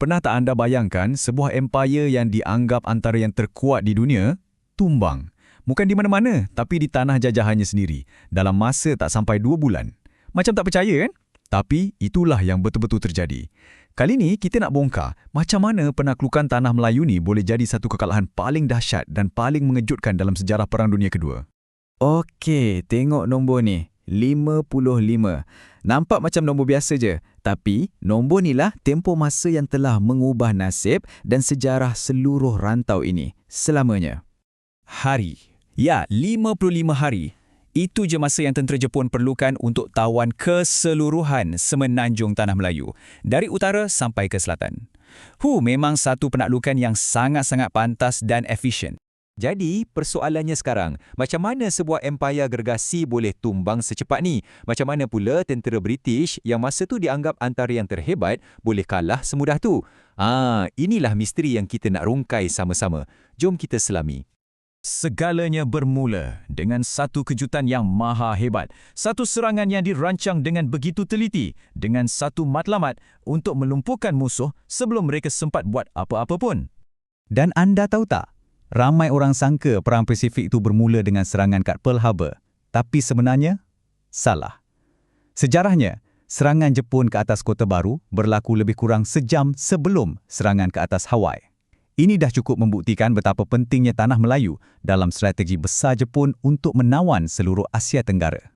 Pernah tak anda bayangkan sebuah empire yang dianggap antara yang terkuat di dunia tumbang? Bukan di mana-mana, tapi di tanah jajahannya sendiri dalam masa tak sampai dua bulan. Macam tak percaya kan? Tapi itulah yang betul-betul terjadi. Kali ini kita nak bongkar macam mana penaklukan tanah Melayu ni boleh jadi satu kekalahan paling dahsyat dan paling mengejutkan dalam sejarah Perang Dunia Kedua. Okey, tengok nombor ni. 55. Nampak macam nombor biasa je. Tapi, nombor inilah tempoh masa yang telah mengubah nasib dan sejarah seluruh rantau ini selamanya. Hari. Ya, 55 hari. Itu je masa yang tentera Jepun perlukan untuk tawan keseluruhan semenanjung Tanah Melayu, dari utara sampai ke selatan. Hu memang satu penaklukan yang sangat-sangat pantas dan efisien. Jadi, persoalannya sekarang, macam mana sebuah empayar gergasi boleh tumbang secepat ni? Macam mana pula tentera British yang masa tu dianggap antara yang terhebat boleh kalah semudah tu? Ah, inilah misteri yang kita nak rungkai sama-sama. Jom kita selami. Segalanya bermula dengan satu kejutan yang maha hebat. Satu serangan yang dirancang dengan begitu teliti, dengan satu matlamat untuk melumpuhkan musuh sebelum mereka sempat buat apa-apa pun. Dan anda tahu tak, Ramai orang sangka Perang Pasifik itu bermula dengan serangan kat Pearl Harbor. Tapi sebenarnya, salah. Sejarahnya, serangan Jepun ke atas Kota Baru berlaku lebih kurang sejam sebelum serangan ke atas Hawaii. Ini dah cukup membuktikan betapa pentingnya Tanah Melayu dalam strategi besar Jepun untuk menawan seluruh Asia Tenggara.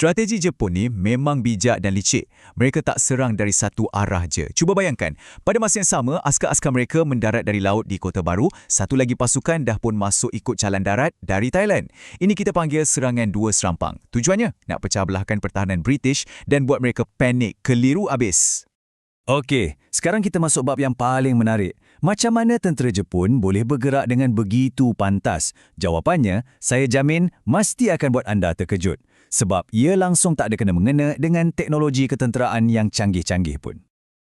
Strategi Jepun ni memang bijak dan licik. Mereka tak serang dari satu arah je. Cuba bayangkan, pada masa yang sama, askar-askar mereka mendarat dari laut di Kota Baru, satu lagi pasukan dah pun masuk ikut jalan darat dari Thailand. Ini kita panggil serangan dua serampang. Tujuannya, nak pecah belahkan pertahanan British dan buat mereka panik keliru habis. Okey, sekarang kita masuk bab yang paling menarik. Macam mana tentera Jepun boleh bergerak dengan begitu pantas? Jawapannya, saya jamin mesti akan buat anda terkejut sebab ia langsung tak ada kena-mengena dengan teknologi ketenteraan yang canggih-canggih pun.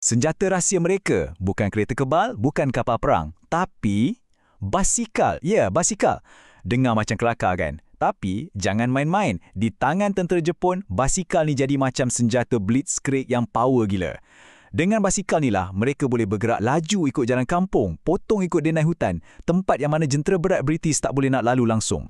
Senjata rahsia mereka bukan kereta kebal, bukan kapal perang, tapi basikal. Ya, basikal. Dengar macam kelakar kan? Tapi jangan main-main. Di tangan tentera Jepun, basikal ni jadi macam senjata blitzkrieg yang power gila. Dengan basikal ni lah, mereka boleh bergerak laju ikut jalan kampung, potong ikut denai hutan, tempat yang mana jentera berat British tak boleh nak lalu langsung.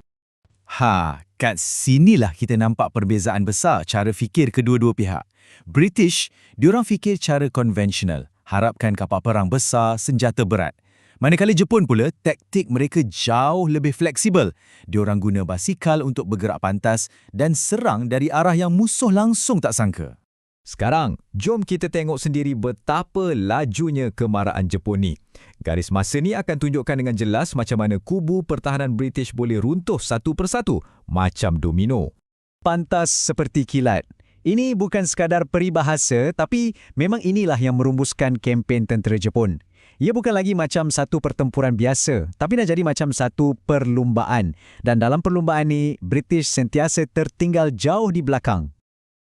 Ha, kat sinilah kita nampak perbezaan besar cara fikir kedua-dua pihak. British, diorang fikir cara konvensional, harapkan kapal perang besar, senjata berat. Manakala Jepun pula, taktik mereka jauh lebih fleksibel. Diorang guna basikal untuk bergerak pantas dan serang dari arah yang musuh langsung tak sangka. Sekarang, jom kita tengok sendiri betapa lajunya kemarahan Jepun ni. Garis masa ni akan tunjukkan dengan jelas macam mana kubu pertahanan British boleh runtuh satu persatu, macam domino. Pantas seperti kilat. Ini bukan sekadar peribahasa, tapi memang inilah yang merumbuskan kempen tentera Jepun. Ia bukan lagi macam satu pertempuran biasa, tapi dah jadi macam satu perlumbaan. Dan dalam perlumbaan ni, British sentiasa tertinggal jauh di belakang.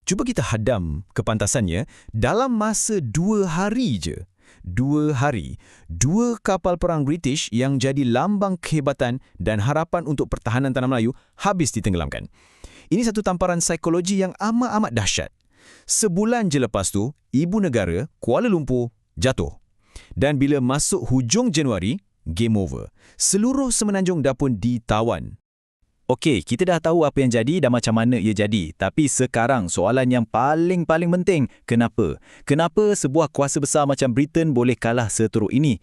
Cuba kita hadam kepantasannya dalam masa dua hari je. Dua hari, dua kapal perang British yang jadi lambang kehebatan dan harapan untuk pertahanan Tanah Melayu habis ditenggelamkan. Ini satu tamparan psikologi yang amat-amat dahsyat. Sebulan je lepas tu, ibu negara, Kuala Lumpur, jatuh. Dan bila masuk hujung Januari, game over. Seluruh semenanjung dah pun ditawan. Okey, kita dah tahu apa yang jadi dan macam mana ia jadi. Tapi sekarang soalan yang paling-paling penting, kenapa? Kenapa sebuah kuasa besar macam Britain boleh kalah seteruk ini?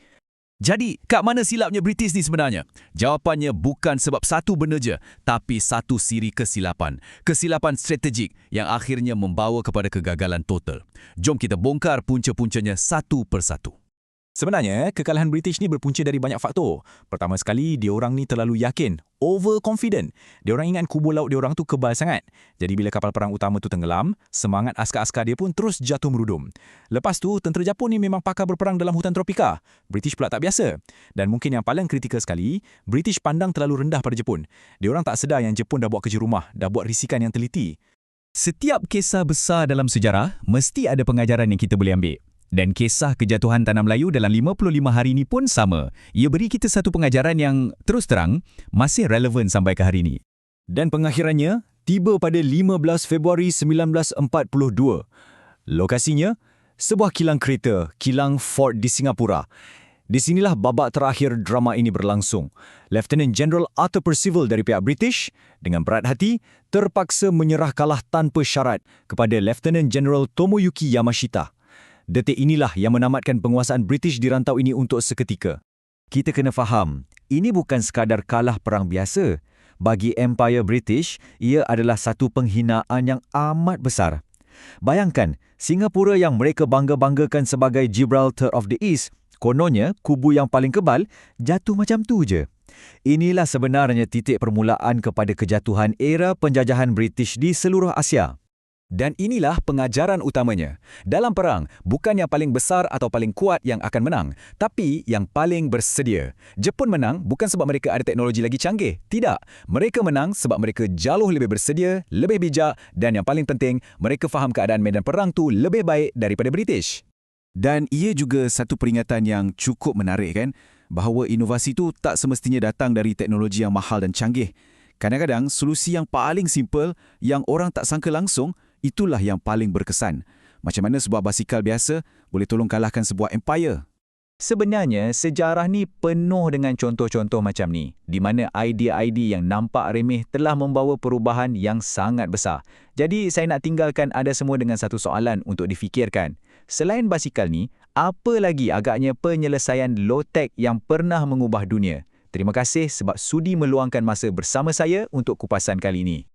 Jadi, kat mana silapnya British ni sebenarnya? Jawapannya bukan sebab satu benda je, tapi satu siri kesilapan. Kesilapan strategik yang akhirnya membawa kepada kegagalan total. Jom kita bongkar punca-puncanya satu persatu. Sebenarnya, kekalahan British ni berpunca dari banyak faktor. Pertama sekali, diorang ni terlalu yakin, overconfident. Diorang ingat kubu laut diorang tu kebal sangat. Jadi bila kapal perang utama tu tenggelam, semangat askar-askar dia pun terus jatuh merudum. Lepas tu, tentera Jepun ni memang pakar berperang dalam hutan tropika. British pula tak biasa. Dan mungkin yang paling kritikal sekali, British pandang terlalu rendah pada Jepun. Diorang tak sedar yang Jepun dah buat kerja rumah, dah buat risikan yang teliti. Setiap kisah besar dalam sejarah, mesti ada pengajaran yang kita boleh ambil. Dan kisah kejatuhan Tanah Melayu dalam 55 hari ini pun sama. Ia beri kita satu pengajaran yang terus terang masih relevan sampai ke hari ini. Dan pengakhirannya tiba pada 15 Februari 1942. Lokasinya sebuah kilang kereta, kilang Ford di Singapura. Di sinilah babak terakhir drama ini berlangsung. Lieutenant General Arthur Percival dari pihak British dengan berat hati terpaksa menyerah kalah tanpa syarat kepada Lieutenant General Tomoyuki Yamashita. Detik inilah yang menamatkan penguasaan British di rantau ini untuk seketika. Kita kena faham, ini bukan sekadar kalah perang biasa. Bagi Empire British, ia adalah satu penghinaan yang amat besar. Bayangkan, Singapura yang mereka bangga-banggakan sebagai Gibraltar of the East, kononnya kubu yang paling kebal, jatuh macam tu je. Inilah sebenarnya titik permulaan kepada kejatuhan era penjajahan British di seluruh Asia. Dan inilah pengajaran utamanya. Dalam perang, bukan yang paling besar atau paling kuat yang akan menang, tapi yang paling bersedia. Jepun menang bukan sebab mereka ada teknologi lagi canggih. Tidak. Mereka menang sebab mereka jauh lebih bersedia, lebih bijak dan yang paling penting, mereka faham keadaan medan perang tu lebih baik daripada British. Dan ia juga satu peringatan yang cukup menarik kan, bahawa inovasi itu tak semestinya datang dari teknologi yang mahal dan canggih. Kadang-kadang solusi yang paling simple yang orang tak sangka langsung itulah yang paling berkesan. Macam mana sebuah basikal biasa boleh tolong kalahkan sebuah empire? Sebenarnya, sejarah ni penuh dengan contoh-contoh macam ni, di mana idea-idea yang nampak remeh telah membawa perubahan yang sangat besar. Jadi, saya nak tinggalkan ada semua dengan satu soalan untuk difikirkan. Selain basikal ni, apa lagi agaknya penyelesaian low-tech yang pernah mengubah dunia? Terima kasih sebab sudi meluangkan masa bersama saya untuk kupasan kali ini.